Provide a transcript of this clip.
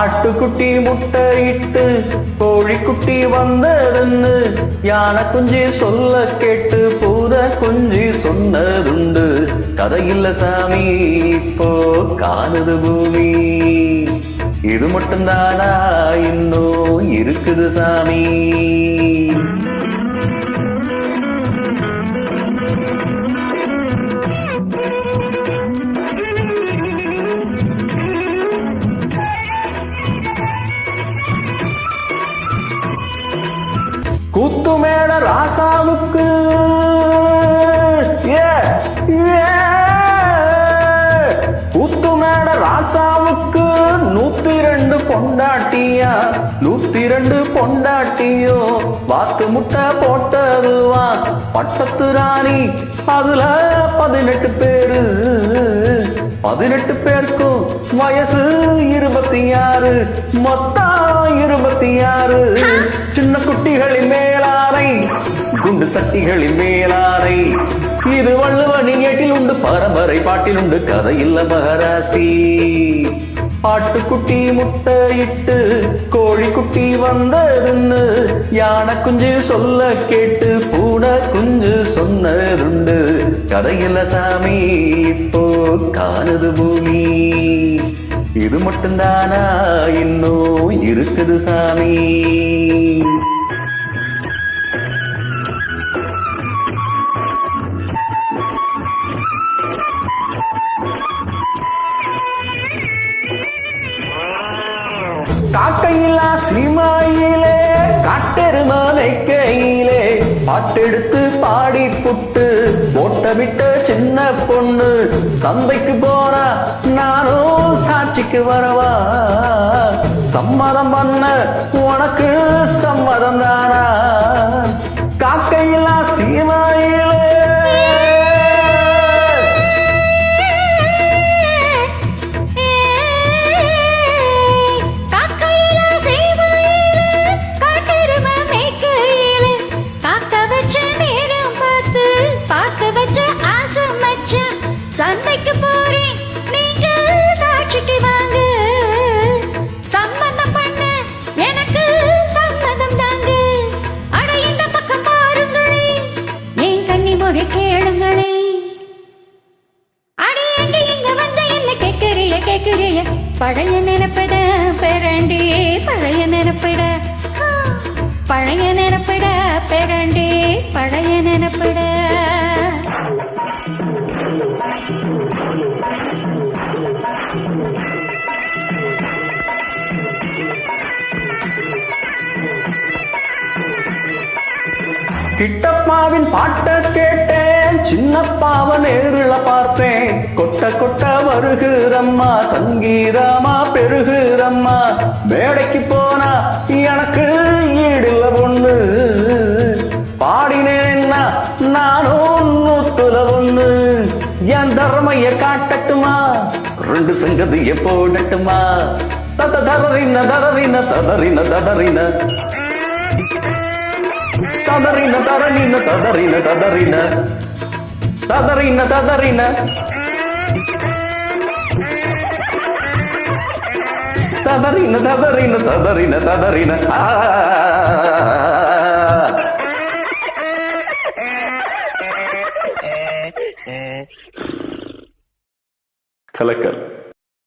ஆட்டுக்குட்டி முட்டை இட்டு கோழிக்குட்டி வந்ததுன்னு யானை குஞ்சி சொல்ல கேட்டு பூத குஞ்சி சொன்னதுண்டு. கதையில்ல சாமி இப்போ காணுது பூமி. இது மட்டும்தானா இன்னும் இருக்குது சாமி. கூத்து மேல ராசாவுக்கு. கூத்து மேட ராசாவுக்கு நூத்தி ரெண்டு பொண்டாட்டியா? நூத்தி ரெண்டு பொண்டாட்டியோ வாத்து முட்டை போட்டதுவா? பட்டத்து ராணி அதுல பதினெட்டு பேரு. பதினெட்டு பேருக்கும் வயசு இருபத்தி ஆறு மொத்தம் இருபத்தி ஆறு. சின்ன குட்டிகளின் மேல் குண்டு சக்திகளின் மேலானை இது வள்ளுவனின் ஏட்டில் உண்டு பரம்பரை பாட்டில் உண்டு கதை இல்ல மகராசி ஆட்டுக்குட்டி முட்டையிட்டு கோழிக்குட்டி வந்ததுன்னு யானை குஞ்சு சொல்ல கேட்டு பூனை குஞ்சு சொன்னதுண்டு. கதையில சாமி இப்போ காணுது பூமி. இது மட்டும்தானா? இன்னும் இருக்குது சாமி. காக்கையில்லா சீமாயிலே காட்டெருமானை கையிலே பாட்டெடுத்து பாடி புட்டு ஓட்டமிட்ட சின்ன பொண்ணு சந்தைக்கு போனா நானும் சாட்சிக்கு வரவா? சம்மதம் பண்ண உனக்கு சம்மதம் தானா? பழைய நினைப்பிட பெரண்டி பழைய நினைப்பிட. பழைய நினைப்பிட பெரண்டி பழைய நினைப்பிட. கிட்டப்பாவின் பாட்டை கேட்டேன் சின்னப்பாவன் நேருல பார்த்தேன். கொட்ட கொட்ட வருகிறம்மா சங்கீதமா பெருகுதம்மா மேடைக்கு போனா எனக்கு ஈடில்ல பொண்ணு. பாடினேன்னா நானும் நூத்துல ஒண்ணு. என் தர்மைய காட்டட்டுமா? ரெண்டு சங்கதிய போடட்டுமா? தத ததறின ததறின ததறின ததறின. ததறின தரணின ததறின ததறின. ததறின ததறின. ததறின ததறின ததறின ததறின. கலக்கல்.